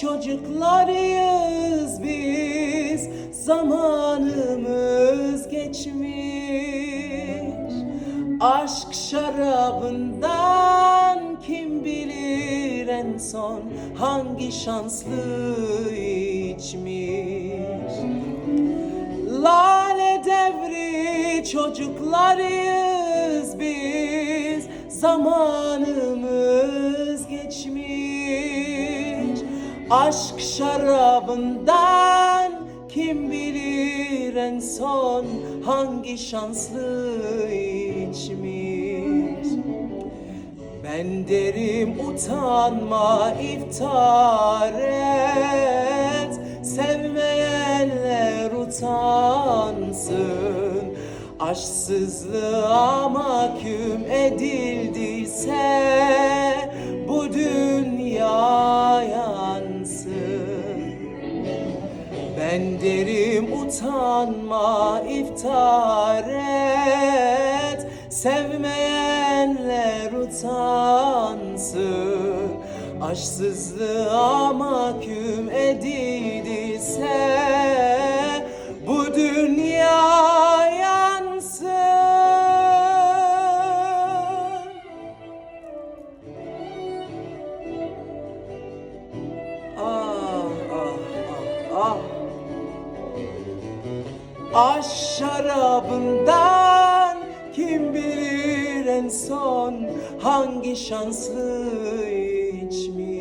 çocuklarıyız biz. Zamanımız geçmiş. Aşk şarabından kim bilir en son Hangi şanslı içmiş. Lale devri çocuklarıyız biz. Zamanımız geçmiş Aşk şarabından kim bilir en son Hangi şanslı içmiş? Ben derim utanma iftar et. Sevmeyenler utansın. Aşksızlığa mahkum edildiyse ben derim utanma iftar et. Sevmeyenler utansın. Aşksızlığa mahkum edildiyse Aş şarabından kim bilir en son hangi şanslı içmiş?